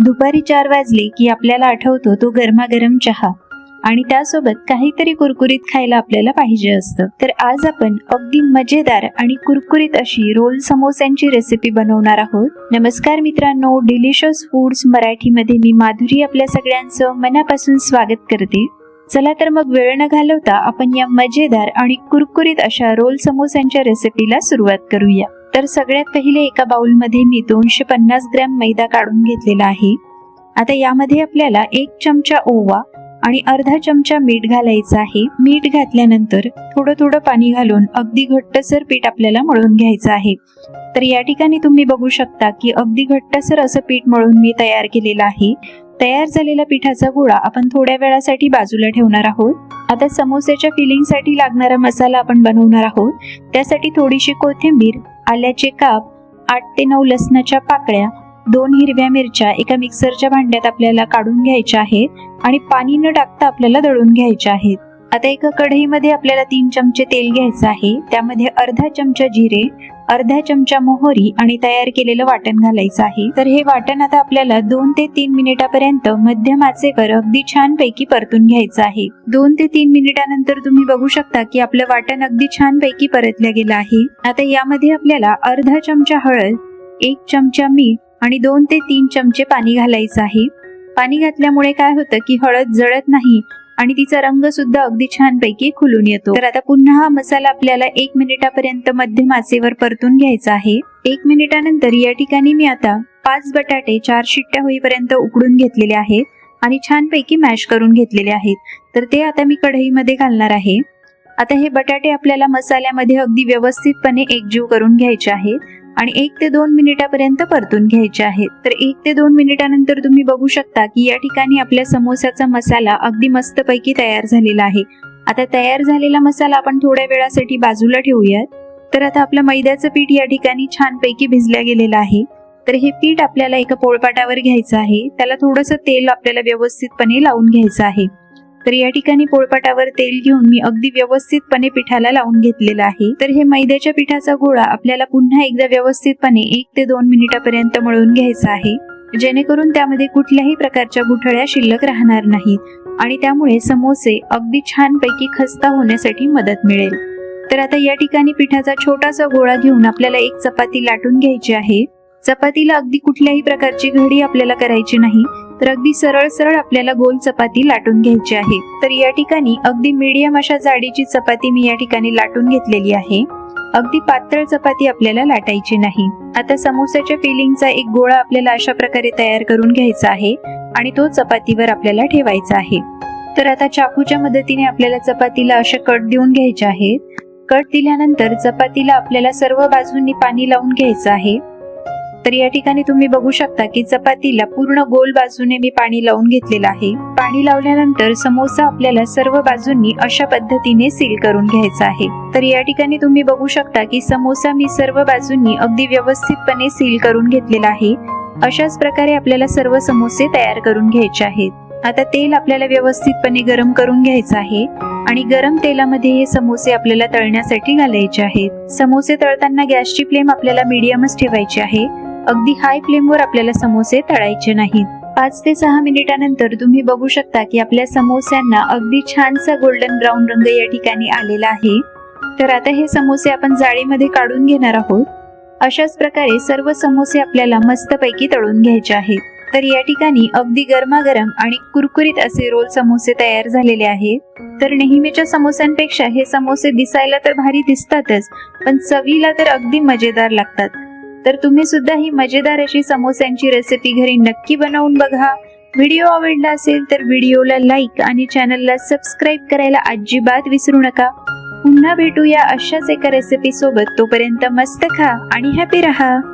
दुपारी चार वाजले की आपल्याला आठवतो तो गरमागरम चहा. आणि त्यासोबत काहीतरी कुरकुरीत खायला आपल्याला पाहिजे असतं. तर आज आपण अगदी मजेदार आणि कुरकुरीत अशी रोल समोस्यांची रेसिपी बनवणार आहोत. नमस्कार मित्रांनो डिलिशियस फूड्स मराठीमध्ये मी माधुरी आपल्या सगळ्यांचं मनापासून स्वागत करते. चला तर मग वेळ न घालवता आपण या मजेदार आणि कुरकुरीत अशा रोल समोस्यांच्या रेसिपीला सुरुवात करूया. तर सगळ्यात पहिले एका बाउलमध्ये मी दोनशे पन्नास ग्रॅम मैदा काढून घेतलेला आहे. आता यामध्ये आपल्याला एक चमचा ओवा आणि अर्धा चमचा मीठ घालायचं आहे. मीठ घातल्यानंतर थोडं थोडं पाणी घालून अगदी घट्टसर पीठ आपल्याला मळून घ्यायचं आहे. तर या ठिकाणी तुम्ही बघू शकता की अगदी घट्टसर असं पीठ मळून मी तयार केलेलं आहे. तयार झालेल्या पिठाचा गोळा आपण थोड्या वेळासाठी बाजूला ठेवणार आहोत. आता समोस्याच्या फिलिंगसाठी लागणारा मसाला आपण बनवणार आहोत. त्यासाठी थोडीशी कोथिंबीर आल्याचे काप आठ ते नऊ लसणाच्या पाकळ्या दोन हिरव्या मिरच्या एका मिक्सरच्या भांड्यात आपल्याला काढून घ्यायच्या आहेत आणि पाणी न टाकता आपल्याला दळून घ्यायच्या आहेत. आता एका कढईमध्ये आपल्याला तीन चमचे तेल घ्यायचं आहे. त्यामध्ये अर्धा चमचा जिरे अर्धा चमचा मोहरी आणि तयार केलेलं वाटण घालायचं आहे. तर हे वाटण आता आपल्याला दोन ते तीन मिनिटापर्यंत मध्यम आचेवर अगदी छान पैकी परतून घ्यायचं आहे. दोन ते तीन मिनिटानंतर तुम्ही बघू शकता की आपलं वाटण अगदी छान पैकी परतलं गेलं आहे. आता यामध्ये आपल्याला अर्धा चमचा हळद एक चमचा मीठ आणि दोन ते तीन चमचे पाणी घालायचं आहे. पाणी घातल्यामुळे काय होतं की हळद जळत नाही आणि तिचा रंग सुद्धा अगदी छान पैकी खुलून येतो. तर आता पुन्हा हा मसाला आपल्याला एक मिनिटापर्यंत मध्यम आचेवर परतून घ्यायचा आहे. एक मिनिटानंतर या ठिकाणी मी आता पाच बटाटे चार शिट्ट्या होईपर्यंत उकडून घेतलेले आहेत आणि छान पैकी मॅश करून घेतलेले आहेत. तर ते आता मी कढईमध्ये घालणार आहे. आता हे बटाटे आपल्याला मसाल्यामध्ये अगदी व्यवस्थितपणे एकजीव करून घ्यायचे आहेत. आणि एक ते दोन मिनिटापर्यंत परतून घ्यायचे आहेत. तर एक ते दोन मिनिटानंतर तुम्ही बघू शकता की या ठिकाणी आपल्या समोसाचा मसाला अगदी मस्तपैकी तयार झालेला आहे. आता तयार झालेला मसाला आपण थोड्या वेळासाठी बाजूला ठेवूयात. तर आता आपलं मैद्याचं पीठ या ठिकाणी छानपैकी भिजल्या गेलेलं आहे. तर हे पीठ आपल्याला एका पोळपाटावर घ्यायचं आहे. त्याला थोडंसं तेल आपल्याला व्यवस्थितपणे लावून घ्यायचं आहे. तर या ठिकाणी पोळपाटावर तेल घेऊन मी अगदी व्यवस्थितपणे पिठाला लावून घेतलेलं आहे. तर हे मैद्याच्या पिठाचा गोळा आपल्याला पुन्हा एकदा व्यवस्थितपणे एक ते दोन मिनिटापर्यंत मळून घ्यायचा आहे. जेणेकरून त्यामध्ये कुठल्याही प्रकारच्या गुठळ्या शिल्लक राहणार नाहीत आणि त्यामुळे समोसे अगदी छानपैकी खस्ता होण्यासाठी मदत मिळेल. तर आता या ठिकाणी पिठाचा छोटासा गोळा घेऊन आपल्याला एक चपाती लाटून घ्यायची आहे. चपातीला अगदी कुठल्याही प्रकारची घडी आपल्याला करायची नाही. तर अगदी सरळ सरळ आपल्याला गोल चपाती लाटून घ्यायची आहे. तर या ठिकाणी अगदी मीडियम अशा जाडीची चपाती मी या ठिकाणी लाटून घेतलेली आहे. अगदी पातळ चपाती आपल्याला लाटायची नाही. आता समोसाच्या फिलिंगचा एक गोळा आपल्याला अशा प्रकारे तयार करून घ्यायचा आहे आणि तो चपातीवर आपल्याला ठेवायचा आहे. तर आता चाकूच्या मदतीने आपल्याला चपातीला असे कट देऊन घ्यायचे आहेत. कट दिल्यानंतर चपातीला आपल्याला सर्व बाजूंनी पाणी लावून घ्यायचं आहे. तर या ठिकाणी तुम्ही बघू शकता की चपातीला पूर्ण गोल बाजूने मी पाणी लावून घेतलेलं आहे. पाणी लावल्यानंतर समोसा आपल्याला सर्व बाजूंनी अशा पद्धतीने सील करून घ्यायचा आहे. तर या ठिकाणी तुम्ही बघू शकता की समोसा मी सर्व बाजूंनी अगदी व्यवस्थितपणे सील करून घेतलेला आहे. अशाच प्रकारे आपल्याला सर्व समोसे तयार करून घ्यायचे आहेत. आता तेल आपल्याला व्यवस्थितपणे गरम करून घ्यायचं आहे आणि गरम तेलामध्ये हे समोसे आपल्याला तळण्यासाठी घालायचे आहेत. समोसे तळताना गॅसची फ्लेम आपल्याला मीडियमच ठेवायची आहे. अगदी हाय फ्लेमवर आपल्याला समोसे तळायचे नाहीत. पाच ते सहा मिनिटानंतर तुम्ही बघू शकता की आपल्या समोस्यांना अगदी छानसा गोल्डन ब्राऊन रंग या ठिकाणी आलेला आहे. तर आता हे समोसे आपण जाळीमध्ये काढून घेणार आहोत. अशाच प्रकारे सर्व समोसे आपल्याला मस्तपैकी तळून घ्यायचे आहेत. तर या ठिकाणी अगदी गरमागरम आणि कुरकुरीत असे रोल समोसे तयार झालेले आहेत. तर नेहमीच्या समोस्यांपेक्षा हे समोसे दिसायला तर भारी दिसतातच पण चवीला तर अगदी मजेदार लागतात. तर तुम्ही सुद्धा ही मजेदार अशी समोस्यांची रेसिपी घरी नक्की बनवून बघा. व्हिडिओ आवडला असेल तर व्हिडिओला लाईक आणि चॅनलला सबस्क्राईब करायला अजिबात विसरू नका. पुन्हा भेटूया अशाच एका रेसिपी सोबत. तोपर्यंत मस्त खा आणि हॅपी रहा.